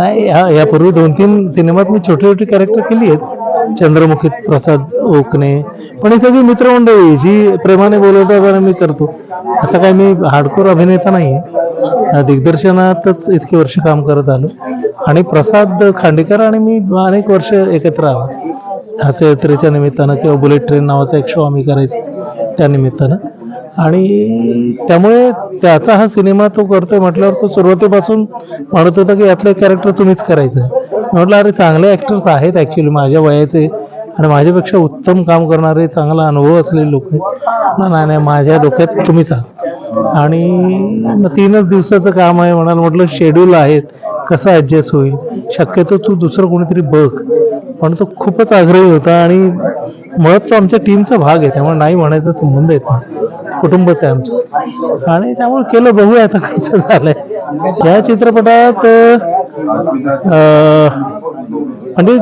नाही, यापूर्वी दोन तीन सिनेमात मी छोटी छोटी कॅरेक्टर केली आहेत. चंद्रमुखी प्रसाद ओकणे. पण ही सगळी मित्रमंडळी जी प्रेमाने बोलवता मी करतो. असं काय मी हार्डकोर अभिनेता नाही आहे. दिग्दर्शनातच इतके वर्ष काम करत आलो. आणि प्रसाद खांडेकर आणि मी अनेक वर्ष एकत्र आलो. हास्य यात्रेच्या निमित्तानं किंवा बुलेट ट्रेन नावाचा एक शो आम्ही करायचो. त्या निमित्तानं. आणि त्यामुळे त्याचा हा सिनेमा तो करतोय म्हटल्यावर तो सुरुवातीपासून म्हणत होता की यातलं कॅरेक्टर तुम्हीच करायचं. आहे म्हटलं अरे चांगले ॲक्टर्स आहेत ॲक्च्युली माझ्या वयाचे आणि माझ्यापेक्षा उत्तम काम करणारे चांगला अनुभव असलेले लोक आहेत. नाही नाही माझ्या डोक्यात तुम्हीच आहात. आणि मग तीनच दिवसाचं काम आहे म्हणाल म्हटलं शेड्यूल आहेत कसं ॲडजस्ट होईल? शक्यतो तू दुसरं कोणीतरी बघ. पण तो खूपच आग्रही होता आणि मुळात तो आमच्या टीमचा भाग आहे त्यामुळे नाही म्हणायचा संबंध येत नाही. कुटुंबच आहे आमचं. आणि त्यामुळे केलं बघूया आता कसं झालंय. या चित्रपटात म्हणजे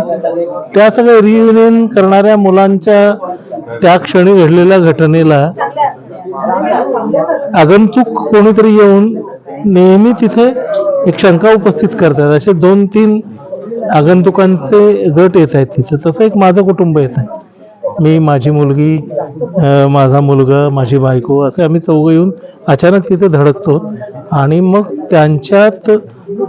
त्या सगळ्या रियुनियन करणाऱ्या मुलांच्या त्या क्षणी घडलेल्या घटनेला आगंतुक कोणीतरी येऊन नेहमी तिथे एक शंका उपस्थित करतात. असे दोन तीन आगंतुकांचे गट येत आहेत तिथे. तसं एक माझं कुटुंब येत आहे. मी माझी मुलगी माझा मुलगा माझी बायको असे आम्ही चौघं येऊन अचानक तिथे धडकतो. आणि मग त्यांच्यात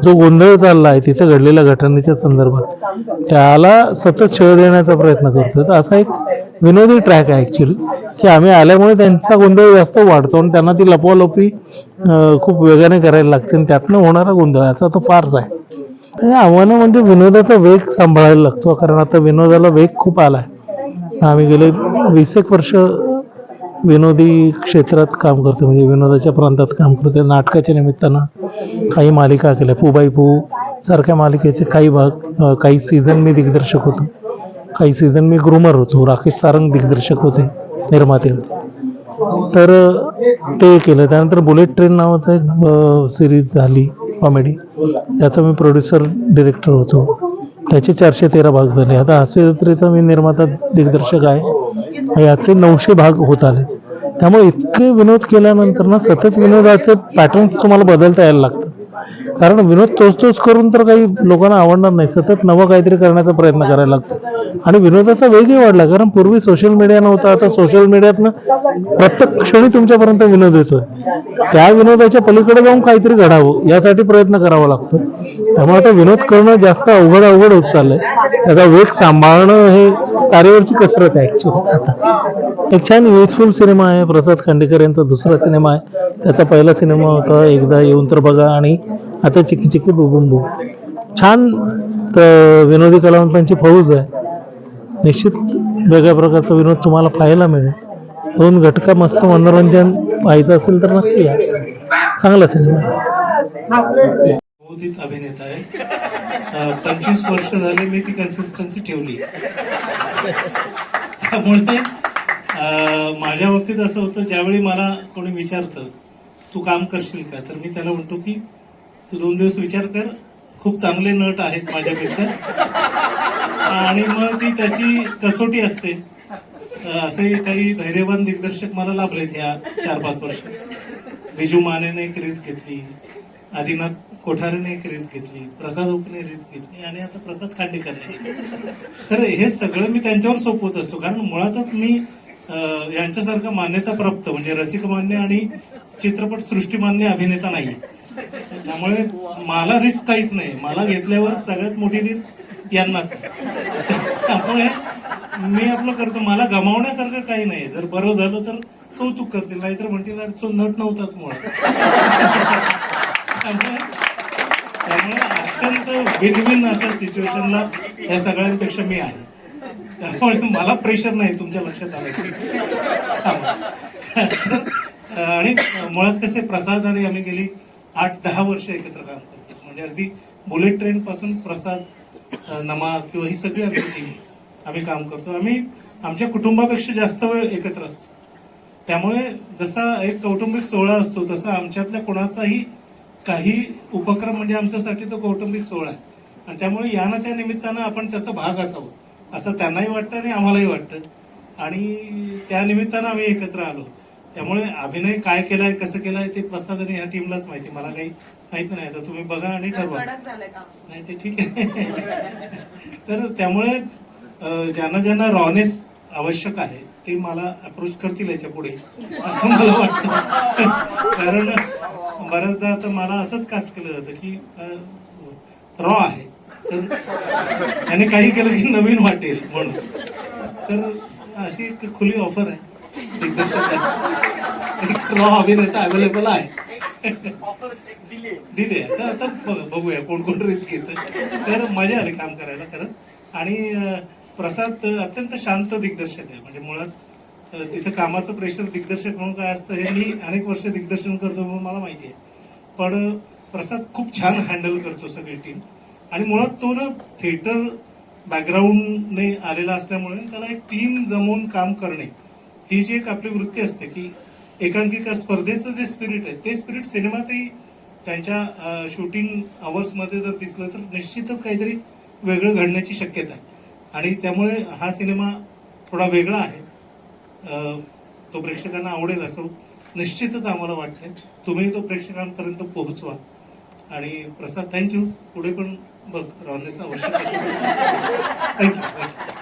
जो गोंधळ चालला आहे तिथे घडलेल्या घटनेच्या संदर्भात त्याला सतत छळ देण्याचा प्रयत्न करतो तर असा एक विनोदी ट्रॅक आहे ॲक्च्युली की आम्ही आल्यामुळे त्यांचा गोंधळ जास्त वाढतो आणि त्यांना ती लपवालपी खूप वेगाने करायला लागते आणि त्यातनं होणारा गोंधळ याचा तो फारच आहे. आव्हानं म्हणजे विनोदाचा वेग सांभाळायला लागतो कारण आता विनोदाला वेग खूप आला आहे आम्ही गेले वीस एक वर्ष विनोदी क्षेत्रात काम करतो. म्हणजे विनोदाच्या प्रांतात काम करतो. नाटकाच्या निमित्तानं काही मालिका केल्या. पूबाई पू सारख्या मालिकेचे काही भाग काही सीझन मी दिग्दर्शक होतो. काही सीझन मी ग्रुमर होतो. राकेश सारंग दिग्दर्शक होते निर्माते होते. तर ते केलं. त्यानंतर बुलेट ट्रेन नावाचं एक सिरीज झाली कॉमेडी त्याचा मी प्रोड्युसर डिरेक्टर होतो. त्याचे चारशे तेरा भाग झाले. आता हास्यजत्रेचा मी निर्माता दिग्दर्शक आहे. याचे नऊशे भाग होत आले. त्यामुळे इतके विनोद केल्यानंतर ना सतत विनोदाचे पॅटर्न्स तुम्हाला बदलता यायला लागतात. कारण विनोद तोच तोच करून तर काही लोकांना आवडणार नाही. सतत नवं काहीतरी करण्याचा प्रयत्न करायला लागतो. आणि विनोदाचा वेगही वाढला. कारण पूर्वी सोशल मीडिया नव्हता. आता सोशल मीडियातनं प्रत्येक क्षणी तुमच्यापर्यंत विनोद येतोय. त्या विनोदाच्या पलीकडे जाऊन काहीतरी घडावं. यासाठी प्रयत्न करावा लागतो. त्यामुळे आता विनोद करणं जास्त अवघड अवघड होत चाललंय. त्याचा वेग सांभाळणं हे तारेवरची कसरत आहे ऍक्च्युली आता एक छान युथफुल सिनेमा आहे. प्रसाद खांडेकर यांचा दुसरा सिनेमा आहे. त्याचा पहिला सिनेमा होता. एकदा येऊन तर बघा आणि आता चिकी चिकी बुबुम छान तर विनोदी कलावंतांची फौज आहे. निश्चित वेगळ्या प्रकारचा विनोद तुम्हाला पाहायला मिळेल. दोन घटका मस्त मनोरंजन पाहायचं असेल तर नक्की या. चांगला सिनेमा आहे. नवोदित अभिनेता आहे. पंचवीस वर्ष झाले मी ती कन्सिस्टन्सी ठेवली. त्यामुळे माझ्या बाबतीत असं होतं ज्यावेळी मला कोणी विचारतं तू काम करशील का? तर मी त्याला म्हणतो की तू दोन दिवस विचार कर खूप चांगले नट आहेत माझ्यापेक्षा. आणि मग ती त्याची कसोटी असते. असे काही धैर्यवान दिग्दर्शक मला लाभलेत ह्या चार पाच वर्षात. बिजू मानेने एक रिस्क घेतली. आदिनाथ कोठारीने एक रिस्क घेतली प्रसाद ओपने रिस्क घेतली आणि आता प्रसाद खांडेकरने तर हे सगळं मी त्यांच्यावर सोपवत असतो. कारण मुळातच मी यांच्यासारखं यांच्यासारखा मान्यता प्राप्त म्हणजे रसिक मान्य आणि चित्रपट सृष्टीमान्य अभिनेता नाही. त्यामुळे मला रिस्क काहीच नाही. मला घेतल्यावर सगळ्यात मोठी रिस्क यांनाच त्यामुळे मी आपलं करतो. मला गमावण्यासारखं काही नाही. जर बरं झालं तर कौतुक करतील. नाहीतर म्हणतील तो नट नव्हताच मुळात. त्यामुळे त्यामुळे अत्यंत विन अशा सिच्युएशनला या सगळ्यांपेक्षा मी आहे. त्यामुळे मला प्रेशर नाही तुमच्या लक्षात आलं आणि मुळात कसे प्रसाद आणि आम्ही गेली आठ दहा वर्ष एकत्र काम करतो. म्हणजे अगदी बुलेट ट्रेन पासून प्रसाद नमा किंवा ही सगळी आम्ही टीम आम्ही काम करतो. आम्ही आमच्या कुटुंबापेक्षा जास्त वेळ एकत्र असतो. त्यामुळे जसा एक कौटुंबिक सोहळा असतो तसा आमच्यातल्या कोणाचाही काही उपक्रम म्हणजे आमच्यासाठी तो कौटुंबिक सोहळा आहे. आणि त्यामुळे या ना त्या निमित्तानं आपण त्याचा भाग असावं असं त्यांनाही वाटतं आणि आम्हालाही वाटतं. आणि त्या निमित्तानं आम्ही एकत्र आलो. त्यामुळे अभिनय काय केलाय कसं केलाय ते प्रसाद आणि ह्या टीमलाच माहिती मला काही माहीत नाही. आता तुम्ही बघा आणि ठरवा. नाही ते ठीक आहे. तर त्यामुळे ज्यांना ज्यांना रॉनेस आवश्यक आहे ते मला अप्रोच करतील याच्यापुढे असं मला वाटतं. कारण बऱ्याचदा आता मला असंच कास्ट केलं जातं की रॉ आहे. तर त्याने काही केलं की नवीन वाटेल म्हणून. तर अशी एक खुली ऑफर आहे. दिग्दर्शकांना. एक रॉ अभिनेता अवेलेबल आहे. दिले आता आता ब- बघूया कोण कोण रिस्क घेत. तर मजा आली काम करायला खरंच. आणि प्रसाद अत्यंत शांत दिग्दर्शक आहे. म्हणजे मुळात तिथं कामाचं प्रेशर दिग्दर्शक म्हणून काय असतं हे मी अनेक वर्ष दिग्दर्शन करतो म्हणून मला माहिती आहे. पण प्रसाद खूप छान हँडल करतो सगळी टीम आणि मुळात तो ना थिएटर बॅकग्राऊंडने आलेला असल्यामुळे त्याला एक टीम जमवून काम करणे ही जी एक आपली वृत्ती असते की एकांकिका स्पर्धेचं जे स्पिरिट आहे ते स्पिरिट सिनेमातही त्यांच्या शूटिंग आवर्समध्ये जर दिसलं तर निश्चितच काहीतरी वेगळं घडण्याची शक्यता आहे. आणि त्यामुळे हा सिनेमा थोडा वेगळा आहे. तो प्रेक्षकांना आवडेल असं निश्चितच आम्हाला वाटतंय. तुम्ही तो प्रेक्षकांपर्यंत पोहोचवा. आणि प्रसाद थँक्यू पुढे पण बघ रॉनेस आवश्यक थँक्यू थँक्यू